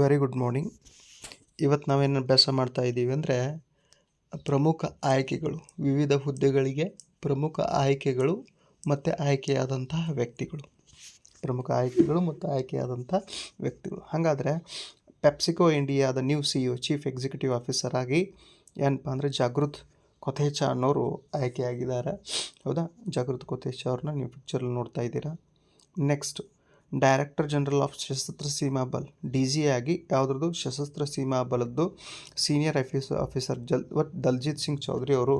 Very good morning ಇವತ್ತು ನಾವೇನು ಅಭ್ಯಾಸ ಮಾಡ್ತಾ ಇದ್ದೀವಿ ಅಂದರೆ ಪ್ರಮುಖ ಆಯ್ಕೆಗಳು, ವಿವಿಧ ಹುದ್ದೆಗಳಿಗೆ ಪ್ರಮುಖ ಆಯ್ಕೆಗಳು ಮತ್ತು ಆಯ್ಕೆಯಾದಂತಹ ವ್ಯಕ್ತಿಗಳು. ಪ್ರಮುಖ ಆಯ್ಕೆಗಳು ಮತ್ತು ಆಯ್ಕೆಯಾದಂಥ ವ್ಯಕ್ತಿಗಳು. ಹಾಗಾದರೆ ಪೆಪ್ಸಿಕೋ ಇಂಡಿಯಾದ new C E chief executive officer ಆಗಿ ಏನಪ್ಪ ಅಂದರೆ ಜಾಗೃತ್ ಕೊಥೇಚ ಅನ್ನೋರು ಆಯ್ಕೆಯಾಗಿದ್ದಾರೆ. ಹೌದಾ? ಜಾಗೃತ್ ಕೊಥೇಚ ಅವ್ರನ್ನ ನೀವು ಪಿಕ್ಚರಲ್ಲಿ ನೋಡ್ತಾ ಇದ್ದೀರಾ. ನೆಕ್ಸ್ಟ್ ಡೈರೆಕ್ಟರ್ ಜನರಲ್ ಆಫ್ ಸಶಸ್ತ್ರ ಸೀಮಾ ಬಲ್ ಡಿ ಜಿ ಆಗಿ ಯಾವುದ್ರದ್ದು? ಸಶಸ್ತ್ರ ಸೀಮಾ ಬಲದ್ದು ಸೀನಿಯರ್ ಐಫೀಸ್ ಆಫೀಸರ್ ಜಲ್ ವಟ್ ದಲ್ಜಿತ್ ಸಿಂಗ್ ಚೌಧರಿ ಅವರು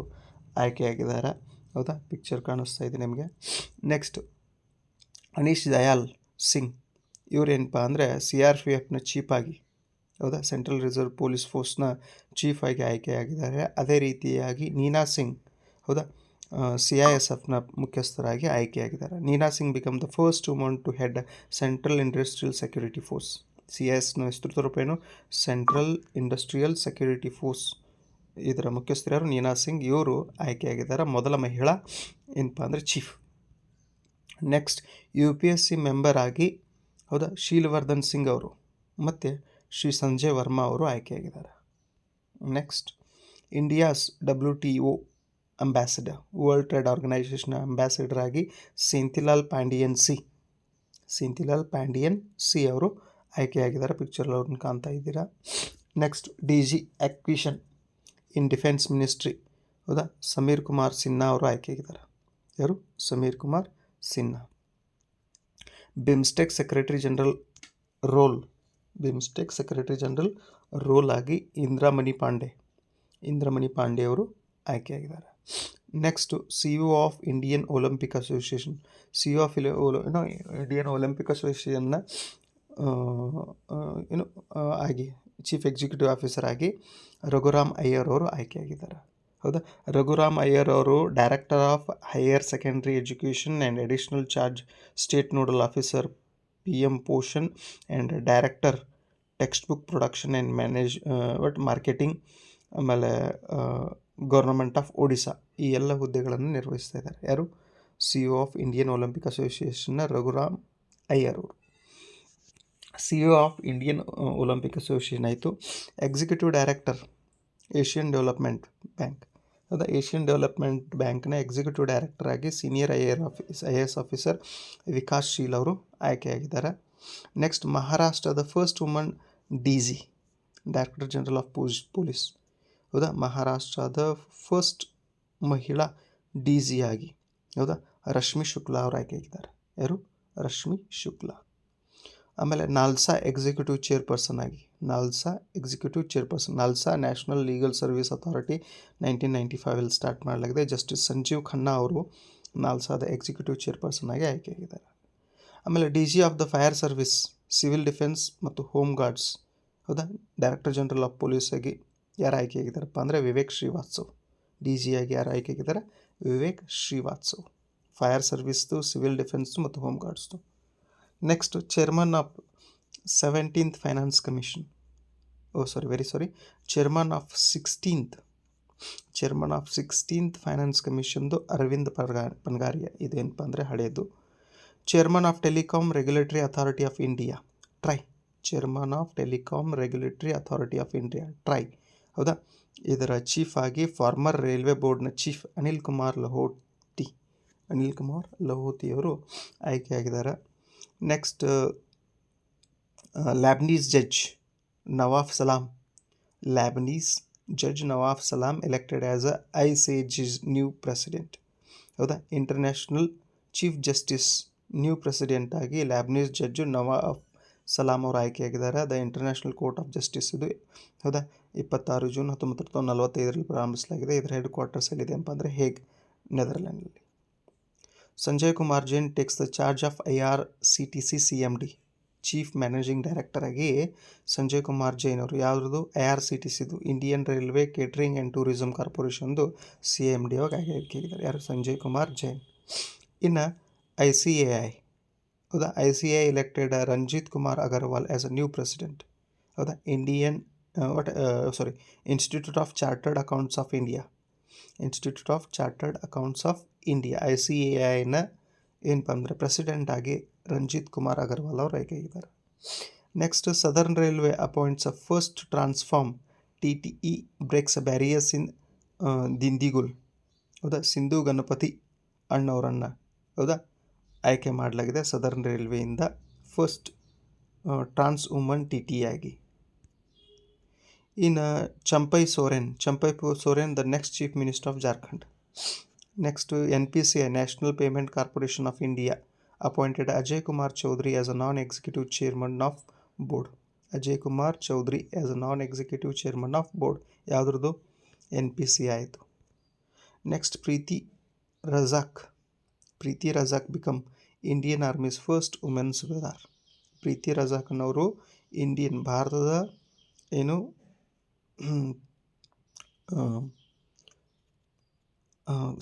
ಆಯ್ಕೆಯಾಗಿದ್ದಾರೆ. ಹೌದಾ? ಪಿಕ್ಚರ್ ಕಾಣಿಸ್ತಾ ಇದೆ ನಿಮಗೆ. ನೆಕ್ಸ್ಟ್, ಅನೀಶ್ ದಯಾಲ್ ಸಿಂಗ್. ಇವರೇನಪ್ಪ ಅಂದರೆ ಸಿ ಆರ್ ಪಿ ಎಫ್ನ ಚೀಫ್ ಆಗಿ, ಹೌದಾ? ಸೆಂಟ್ರಲ್ ರಿಸರ್ವ್ ಪೊಲೀಸ್ ಫೋರ್ಸ್ನ ಚೀಫ್ ಆಗಿ ಆಯ್ಕೆಯಾಗಿದ್ದಾರೆ. ಅದೇ ರೀತಿಯಾಗಿ ನೀನಾ ಸಿಂಗ್, ಹೌದಾ? ಸಿ ಐ ಎಸ್ ಎಫ್ನ ಮುಖ್ಯಸ್ಥರಾಗಿ ಆಯ್ಕೆಯಾಗಿದ್ದಾರೆ. Nina Singh become the first woman to head central industrial security force C I ಎಸ್ನ ವಿಸ್ತೃತ ರೂಪ ಏನು? ಸೆಂಟ್ರಲ್ ಇಂಡಸ್ಟ್ರಿಯಲ್ ಸೆಕ್ಯೂರಿಟಿ ಫೋರ್ಸ್ ಇದರ ಮುಖ್ಯಸ್ಥರು ನೀನಾ ಸಿಂಗ್. ಇವರು ಆಯ್ಕೆಯಾಗಿದ್ದಾರೆ. ಮೊದಲ ಮಹಿಳಾ ಏನಪ್ಪ ಅಂದರೆ chief next U P S C member ಆಗಿ, ಹೌದಾ? ಶೀಲ್ವರ್ಧನ್ ಸಿಂಗ್ ಅವರು. ಮತ್ತು ಶ್ರೀ ಸಂಜಯ್ ವರ್ಮಾ ಅವರು ಆಯ್ಕೆಯಾಗಿದ್ದಾರೆ. Next India's W T O ambassador world trade organisation ambassador ಆಗಿ ಸಿಂತಿಲಾಲ್ ಪಾಂಡಿಯನ್ ಸಿ. ಸಿಂತಿಲಾಲ್ ಪಾಂಡಿಯನ್ ಸಿ ಅವರು ಆಯ್ಕೆಯಾಗಿದ್ದಾರೆ. ಪಿಕ್ಚರ್ ಅವ್ರನ್ನ ಕಾಣ್ತಾ ಇದ್ದೀರಾ? Next D G acquisition in defence ministry ಹೌದಾ? ಸಮೀರ್ ಕುಮಾರ್ ಸಿನ್ಹಾ ಅವರು ಆಯ್ಕೆಯಾಗಿದ್ದಾರೆ. ಯಾರು? Sameer Kumar Sinha. BIMSTEC secretary general role. BIMSTEC secretary general role ಆಗಿ ಇಂದ್ರಾಮಣಿ ಪಾಂಡೆ. ಇಂದ್ರಮಣಿ ಪಾಂಡೆ ಅವರು ಆಯ್ಕೆಯಾಗಿದ್ದಾರೆ. Next C U of Indian Olympic association C U of ಏನೋ ಇಂಡಿಯನ್ ಒಲಿಂಪಿಕ್ ಅಸೋಸಿಯೇಷನ್ನ ಏನು ಆಗಿ ಚೀಫ್ ಎಕ್ಸಿಕ್ಯೂಟಿವ್ ಆಫೀಸರ್ ಆಗಿ ರಘುರಾಮ್ ಅಯ್ಯರ್ ಅವರು ಆಯ್ಕೆಯಾಗಿದ್ದಾರೆ. ಹೌದಾ? ರಘುರಾಮ್ ಅಯ್ಯರ್ ಅವರು director of higher secondary education and additional charge state nodal officer P M Poshan and director text book production and manage but marketing ಆಮೇಲೆ ಗೌರ್ನಮೆಂಟ್ ಆಫ್ ಒಡಿಶಾ ಈ ಎಲ್ಲ ಹುದ್ದೆಗಳನ್ನು ನಿರ್ವಹಿಸ್ತಾ ಇದ್ದಾರೆ. ಯಾರು? C O of Indian Olympic ಅಸೋಸಿಯೇಷನ್ನ Raghuram Iyer ಅವರು C O of Indian Olympic association ಆಯಿತು. Executive director, Asian development bank. ಅದು ಏಷ್ಯನ್ ಡೆವಲಪ್ಮೆಂಟ್ ಬ್ಯಾಂಕ್ನ ಎಕ್ಸಿಕ್ಯೂಟಿವ್ ಡೈರೆಕ್ಟರ್ ಆಗಿ senior I R office I A S officer Vikas Sheel ಅವರು ಆಯ್ಕೆಯಾಗಿದ್ದಾರೆ. ನೆಕ್ಸ್ಟ್ ಮಹಾರಾಷ್ಟ್ರದ first woman D G, director general of pose police. ಹೌದಾ? ಮಹಾರಾಷ್ಟ್ರದ first ಮಹಿಳಾ ಡಿ ಆಗಿ, ಹೌದಾ? ರಶ್ಮಿ ಶುಕ್ಲಾ ಅವರು ಆಯ್ಕೆಯಾಗಿದ್ದಾರೆ ಯಾರು? ರಶ್ಮಿ ಶುಕ್ಲಾ. ಆಮೇಲೆ ನಾಲ್ಸಾ ಎಕ್ಸಿಕ್ಯೂಟಿವ್ ಚೇರ್ಪರ್ಸನ್ ಆಗಿ, NALSA executive chairperson NALSA national legal service authority nineteen ninety ಫೈವಲ್ಲಿ start ಮಾಡಲಾಗಿದೆ. ಜಸ್ಟಿಸ್ ಸಂಜೀವ್ ಖನ್ನಾ ಅವರು ನಾಲ್ಸಾದ ಎಕ್ಸಿಕ್ಯೂಟಿವ್ ಚೇರ್ಪರ್ಸನ್ ಆಗಿ ಆಯ್ಕೆಯಾಗಿದ್ದಾರೆ ಆಮೇಲೆ D G of the fire service civil defence ಮತ್ತು ಹೋಮ್ ಗಾರ್ಡ್ಸ್ ಹೌದಾ? ಡೈರೆಕ್ಟರ್ ಜನರಲ್ ಆಫ್ ಪೊಲೀಸ್ ಆಗಿ ಯಾರು ಆಯ್ಕೆಯಾಗಿದ್ದಾರಪ್ಪ ಅಂದರೆ ವಿವೇಕ್ ಶ್ರೀವಾತ್ಸವ್ ಡಿ ಜಿ ಆಗಿ ಯಾರು ಆಯ್ಕೆಯಾಗಿದ್ದಾರೆ ವಿವೇಕ್ ಶ್ರೀವಾತ್ಸವ್ ಫೈರ್ ಸರ್ವಿಸ್ದು, ಸಿವಿಲ್ ಡಿಫೆನ್ಸ್ದು ಮತ್ತು home ಗಾರ್ಡ್ಸ್ದು. Next chairman of seventeenth finance commission. Oh, sorry, very sorry. Chairman of sixteenth. Chairman of sixteenth finance ಕಮಿಷನ್ದು Arvind ಪರ್ಗಾ, ಪನ್ಗಾರಿಯ. ಇದೇನಪ್ಪ ಅಂದರೆ ಹಳೆಯದು chairman of telecom regulatory authority of India. TRAI. Chairman of telecom regulatory authority of India. TRAI. ಹೌದಾ? ಇದರ chief ಆಗಿ former railway ಬೋರ್ಡ್ನ chief Anil Kumar Lahoti, Anil Kumar ಲಹೋತಿಯವರು ಆಯ್ಕೆಯಾಗಿದ್ದಾರೆ. Next Lebanese judge Nawaf Salam Lebanese judge Nawaf Salam elected as a I C J's new president ಹೌದಾ? International chief justice new president ಆಗಿ Lebanese judge ನವಾಫ್ ಸಲಾಂ ಅವರು ಆಯ್ಕೆಯಾಗಿದ್ದಾರೆ. The international court of justice ಇದು. ಹೌದಾ? ಇಪ್ಪತ್ತಾರು ಜೂನ್ ಹತ್ತೊಂಬತ್ತು ನೂರ ನಲವತ್ತೈದರಲ್ಲಿ ಪ್ರಾರಂಭಿಸಲಾಗಿದೆ. ಇದರ ಹೆಡ್ ಕ್ವಾರ್ಟರ್ಸ್ ಎಲ್ಲಿದೆ ಅಂತ ಅಂದರೆ Hague ನೆದರ್ಲ್ಯಾಂಡಲ್ಲಿ Sanjay Kumar Jain takes the charge of I R C T C C M D. Chief managing director ಆಗಿ ಸಂಜಯ್ ಕುಮಾರ್ ಜೈನ್ ಅವರು ಯಾವುದ್ರದ್ದು? I R C T Siddu, Indian railway catering and tourism ಕಾರ್ಪೊರೇಷನ್ದು C M D ಆಗಿ ಆಯ್ಕೆಯಾಗಿದ್ದಾರೆ. ಯಾರು? ಸಂಜಯ್ ಕುಮಾರ್ ಜೈನ್. ಇನ್ನು I C A I. ಹೌದಾ? I C I elected Ranjit Kumar Agarwal as a new president ಹೌದಾ? Indian what sorry institute of chartered accounts of India institute of chartered accounts of India I C A ಐನ ಏನಪ್ಪ ಅಂದರೆ president ಆಗಿ ರಂಜಿತ್ ಕುಮಾರ್ ಅಗರ್ವಾಲ್ ಅವರು ಆಯ್ಕೆಯಾಗಿದ್ದಾರೆ next southern railway appoints a first transform T T E breaks barriers in Dindigul ಹೌದಾ? ಸಿಂಧು ಗಣಪತಿ ಅಣ್ಣವರನ್ನು, ಹೌದಾ? ಆಯ್ಕೆ ಮಾಡಲಾಗಿದೆ southern ರೈಲ್ವೆಯಿಂದ first trans woman T T ಆಗಿ. ಇನ್ನು Champai Soren Champai Soren the next chief minister of Jharkhand next N P C I national payment corporation of India appointed Ajay Kumar Chaudhary as a non executive chairman of board Ajay Kumar Chaudhary as a non executive chairman of board ಯಾವುದ್ರದ್ದು N P C ಆಯಿತು next Preeti Rajak Preeti Rajak become Indian army's first women subedar Preeti ರಜಾಕ್ನವರು Indian ಭಾರತದ ಏನು?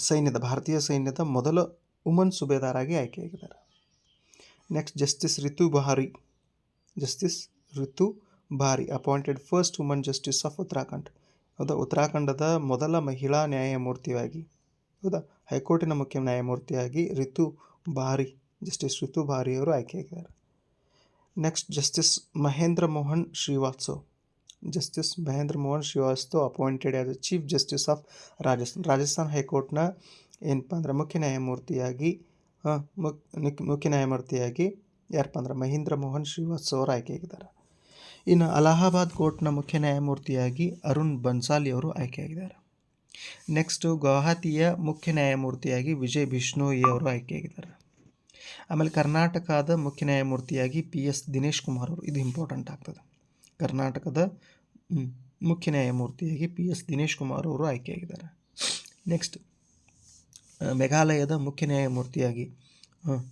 ಸೈನ್ಯದ, ಭಾರತೀಯ ಸೈನ್ಯದ ಮೊದಲ woman ಸುಬೇದಾರಾಗಿ ಆಯ್ಕೆಯಾಗಿದ್ದಾರೆ. Next justice Ritu Bahri justice Ritu Bahri appointed first woman justice of Uttarakhand ಹೌದಾ? ಉತ್ತರಾಖಂಡದ ಮೊದಲ ಮಹಿಳಾ ನ್ಯಾಯಮೂರ್ತಿಯಾಗಿ, ಹೌದಾ? ಹೈಕೋರ್ಟಿನ ಮುಖ್ಯ ನ್ಯಾಯಮೂರ್ತಿಯಾಗಿ ರಿತು ಬಾರಿ ಜಸ್ಟಿಸ್ ರಿತು ಬಾರಿ ಅವರು ಆಯ್ಕೆಯಾಗಿದ್ದಾರೆ. Next justice Mahendra Mohan Srivastav justice Mahendra Mohan Srivastav appointed as chief justice of Rajasthan Rajasthan ಹೈಕೋರ್ಟ್ನ ಏನಪ್ಪ ಅಂದ್ರೆ ಮುಖ್ಯ ನ್ಯಾಯಮೂರ್ತಿಯಾಗಿ ಮುಖ್ಯ ನ್ಯಾಯಮೂರ್ತಿಯಾಗಿ ಯಾರಪ್ಪ ಅಂದ್ರೆ ಮಹೇಂದ್ರ ಮೋಹನ್ ಶ್ರೀವಾಸ್ತವ್ ಅವರು ಆಯ್ಕೆಯಾಗಿದ್ದಾರೆ ಇನ್ನು ಅಲಹಾಬಾದ್ ಕೋರ್ಟ್ನ ಮುಖ್ಯ ನ್ಯಾಯಮೂರ್ತಿಯಾಗಿ ಅರುಣ್ ಬನ್ಸಾಲಿ ಅವರು ಆಯ್ಕೆಯಾಗಿದ್ದಾರೆ ನೆಕ್ಸ್ಟು ಗುವಾಹತಿಯ ಮುಖ್ಯ ನ್ಯಾಯಮೂರ್ತಿಯಾಗಿ ವಿಜಯ್ ಬಿಷ್ಣೋಯಿ ಅವರು ಆಯ್ಕೆಯಾಗಿದ್ದಾರೆ ಆಮೇಲೆ ಕರ್ನಾಟಕದ ಮುಖ್ಯ ನ್ಯಾಯಮೂರ್ತಿಯಾಗಿ ಪಿ ಎಸ್ ದಿನೇಶ್ ಕುಮಾರ್ ಅವರು, ಇದು ಇಂಪಾರ್ಟೆಂಟ್ ಆಗ್ತದೆ. ಕರ್ನಾಟಕದ ಮುಖ್ಯ ನ್ಯಾಯಮೂರ್ತಿಯಾಗಿ ಪಿ ಎಸ್ ದಿನೇಶ್ ಕುಮಾರ್ ಅವರು ಆಯ್ಕೆಯಾಗಿದ್ದಾರೆ. ನೆಕ್ಸ್ಟ್ ಮೇಘಾಲಯದ ಮುಖ್ಯ ನ್ಯಾಯಮೂರ್ತಿಯಾಗಿ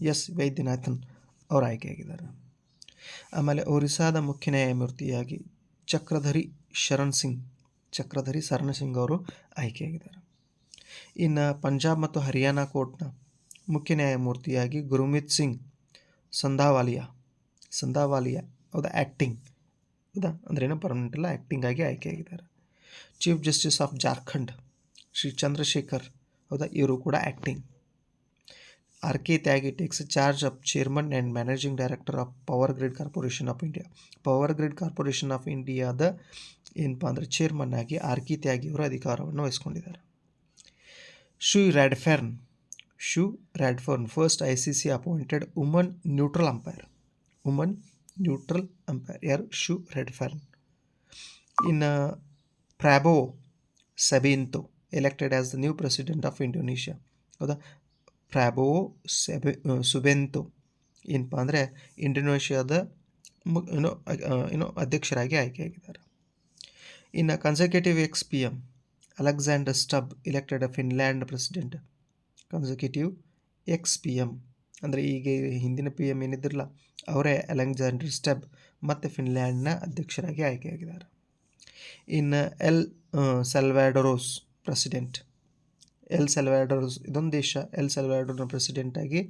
ಎಸ್ ವೈದ್ಯನಾಥನ್ ಅವರು ಆಯ್ಕೆಯಾಗಿದ್ದಾರೆ. ಆಮೇಲೆ ಒರಿಸ್ಸಾದ ಮುಖ್ಯ ನ್ಯಾಯಮೂರ್ತಿಯಾಗಿ ಚಕ್ರಧರಿ ಶರಣ್ ಸಿಂಗ್, ಚಕ್ರಧರಿ ಶರಣ್ ಸಿಂಗ್ ಅವರು ಆಯ್ಕೆಯಾಗಿದ್ದಾರೆ. ಇನ್ನು ಪಂಜಾಬ್ ಮತ್ತು ಹರಿಯಾಣ ಕೋರ್ಟ್ನ ಮುಖ್ಯ ನ್ಯಾಯಮೂರ್ತಿಯಾಗಿ ಗುರುಮಿತ್ ಸಿಂಗ್ ಸಂಧಾವಾಲಿಯಾ ಸಂಧಾವಾಲಿಯಾ ಅವ್ರ ಆ್ಯಕ್ಟಿಂಗ್ ಹೌದಾ? ಅಂದ್ರೇನು ಪರ್ಮನೆಂಟ್ ಅಲ್ಲ ಆ್ಯಕ್ಟಿಂಗ್ ಆಗಿ ಆಯ್ಕೆಯಾಗಿದ್ದಾರೆ chief justice of Jharkhand Shri Chandrashekhar, ಹೌದಾ? ಇವರು ಕೂಡ acting R K Tyagi takes charge of chairman and managing director of power grid corporation of India power grid corporation of ಇಂಡಿಯಾದ ಏನಪ್ಪ ಅಂದರೆ ಚೇರ್ಮನ್ ಆಗಿ ಆರ್ ಕೆ ತ್ಯಾಗಿ ಅವರು ಅಧಿಕಾರವನ್ನು ವಹಿಸ್ಕೊಂಡಿದ್ದಾರೆ. Sue Redfern Sue Redfern first I C C appointed woman neutral umpire woman neutral umpire ಯಾರು Sue Redfern ಇನ್ನು Prabowo Subianto elected as the new president of Indonesia ಹೌದಾ? Prabowo ಸೆಬೆ ಸುಬೆಂತೋ ಏನಪ್ಪ ಅಂದರೆ ಇಂಡೋನೇಷ್ಯಾದ ಏನೋ ಏನೋ ಅಧ್ಯಕ್ಷರಾಗಿ ಆಯ್ಕೆಯಾಗಿದ್ದಾರೆ. ಇನ್ನು conservative ex P M Alexander Stubb elected Finland president conservative ex P M ಅಂದರೆ ಈಗ ಹಿಂದಿನ ಪಿ ಎಂ ಏನಿದ್ರಲ್ಲ ಅವರೇ ಅಲೆಕ್ಸಾಂಡರ್ ಸ್ಟೆಬ್ ಮತ್ತು ಫಿನ್ಲ್ಯಾಂಡ್ನ ಅಧ್ಯಕ್ಷರಾಗಿ ಆಯ್ಕೆಯಾಗಿದ್ದಾರೆ. ಇನ್ನು El Salvador's president. El Salvador's ಇದೊಂದು ದೇಶ. ಎಲ್ ಸೆಲ್ವ್ಯಾಡೋರ್ನ ಪ್ರೆಸಿಡೆಂಟಾಗಿ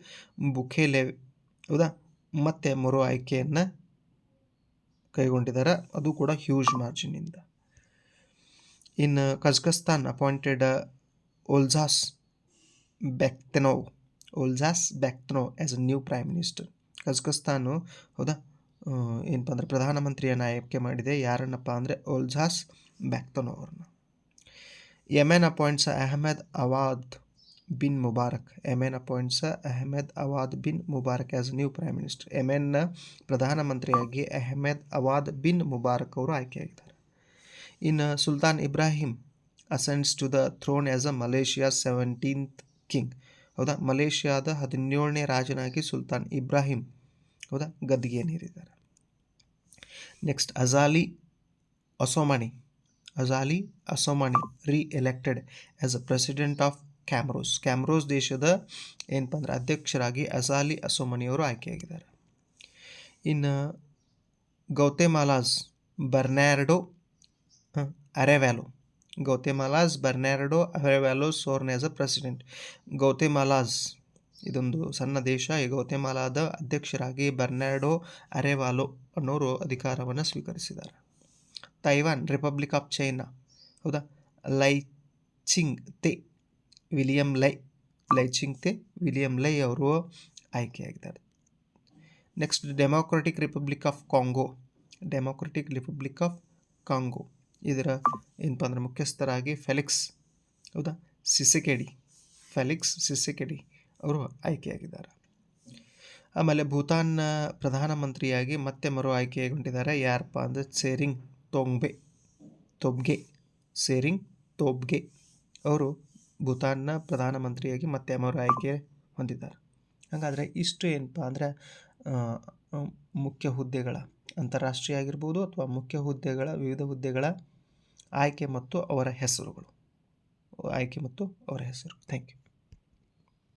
ಬುಖೇಲೆ, ಹೌದಾ? ಮತ್ತೆ ಮರು ಆಯ್ಕೆಯನ್ನು ಕೈಗೊಂಡಿದ್ದಾರೆ. ಅದು ಕೂಡ ಹ್ಯೂಜ್ ಮಾರ್ಜಿನಿಂದ ಇನ್ನು Kazakhstan appointed Olzhas Bektenov. Olzhas Bektenov as a new prime minister Kazakhstan ಹೌದಾ? ಏನಪ್ಪ ಅಂದರೆ ಪ್ರಧಾನಮಂತ್ರಿಯನ್ನು ಆಯ್ಕೆ ಮಾಡಿದೆ. ಯಾರನ್ನಪ್ಪ ಅಂದರೆ ಓಲ್ಜಾಸ್ ಬ್ಯಾಕ್ತನೋ ಅವ್ರನ್ನ. Yemen appoints Ahmad Awad bin Mubarak. Yemen appoints Ahmad Awad bin Mubarak as new prime minister ಯೆಮೆನ್ನ ಪ್ರಧಾನಮಂತ್ರಿಯಾಗಿ ಅಹಮದ್ ಅವಾದ್ ಬಿನ್ ಮುಬಾರಕ್ ಅವರು ಆಯ್ಕೆಯಾಗಿದ್ದಾರೆ. ಇನ್ನು Sultan Ibrahim ascends to the throne as a Malaysia seventeenth king ಹೌದಾ? ಮಲೇಷ್ಯಾದ ಹದಿನೇಳನೇ ರಾಜನಾಗಿ ಸುಲ್ತಾನ್ ಇಬ್ರಾಹಿಂ, ಹೌದಾ? ಗದ್ದಿಗೆಯನ್ನೇರಿದ್ದಾರೆ next ಅಜಾಲಿ Assoumani Azali Assoumani reelected as a president of Comoros Comoros ದೇಶದ ಏನಪ್ಪ ಅಂದ್ರೆ ಅಧ್ಯಕ್ಷರಾಗಿ ಅಜಾಲಿ ಅಸೋಮನಿಯವರು ಆಯ್ಕೆಯಾಗಿದ್ದಾರೆ. ಇನ್ನು ಗೌತೆಮಾಲಾಸ್ ಬರ್ನ್ಯಾರ್ಡೋ ಅರೆವ್ಯಾಲೋ ಗೌತೆಮಾಲಾಸ್ ಬರ್ನೆರಡೋ ಅರೆವಾಲೋ ಸೋರ್ನ್ ಆಸ್ ಅ ಪ್ರೆಸಿಡೆಂಟ್. ಗೌತೆಮಾಲಾಸ್, ಇದೊಂದು ಸಣ್ಣ ದೇಶ, ಈ ಗೌತೆಮಾಲಾದ ಅಧ್ಯಕ್ಷರಾಗಿ ಬರ್ನಾರ್ಡೋ ಅರೆವಾಲೋ ಅನ್ನೋರು ಅಧಿಕಾರವನ್ನು ಸ್ವೀಕರಿಸಿದ್ದಾರೆ. ತೈವಾನ್, ರಿಪಬ್ಲಿಕ್ ಆಫ್ ಚೈನಾ, ಹೌದಾ? ಲೈಚಿಂಗ್ ತೆ, ವಿಲಿಯಂ ಲೈ, ಲೈಚಿಂಗ್ ತೆ, ವಿಲಿಯಂ ಲೈ ಅವರು ಆಯ್ಕೆಯಾಗಿದ್ದಾರೆ. Next, democratic republic of Congo, democratic republic of Congo. ಇದರ ಏನಪ್ಪ ಅಂದ್ರೆ ಮುಖ್ಯಸ್ಥರಾಗಿ ಫೆಲಿಕ್ಸ್, ಹೌದಾ? ಸಿಸೆಕೆಡಿ, ಫೆಲಿಕ್ಸ್ ಸಿಸೆಕೆಡಿ ಅವರು ಆಯ್ಕೆಯಾಗಿದ್ದಾರೆ. ಆಮೇಲೆ ಭೂತಾನ್ನ ಪ್ರಧಾನಮಂತ್ರಿಯಾಗಿ ಮತ್ತೆ ಮರು ಆಯ್ಕೆಗೊಂಡಿದ್ದಾರೆ ಯಾರಪ್ಪ ಅಂದರೆ ಸೇರಿಂಗ್ ತೊಂಗ್ಬೆ ತೊಬ್ಗೆ, ಸೇರಿಂಗ್ ತೊಬ್ಗೆ ಅವರು ಭೂತಾನ್ನ ಪ್ರಧಾನಮಂತ್ರಿಯಾಗಿ ಮತ್ತೆ ಮರು ಆಯ್ಕೆ ಹೊಂದಿದ್ದಾರೆ. ಹಾಗಾದರೆ ಇಷ್ಟು ಏನಪ್ಪ ಅಂದರೆ ಮುಖ್ಯ ಹುದ್ದೆಗಳ, ಅಂತಾರಾಷ್ಟ್ರೀಯ ಆಗಿರ್ಬೋದು ಅಥವಾ ಮುಖ್ಯ ಹುದ್ದೆಗಳ, ವಿವಿಧ ಹುದ್ದೆಗಳ ಆಯ್ಕೆ ಮತ್ತು ಅವರ ಹೆಸರುಗಳು. ಆಯ್ಕೆ ಮತ್ತು ಅವರ ಹೆಸರು. Thank you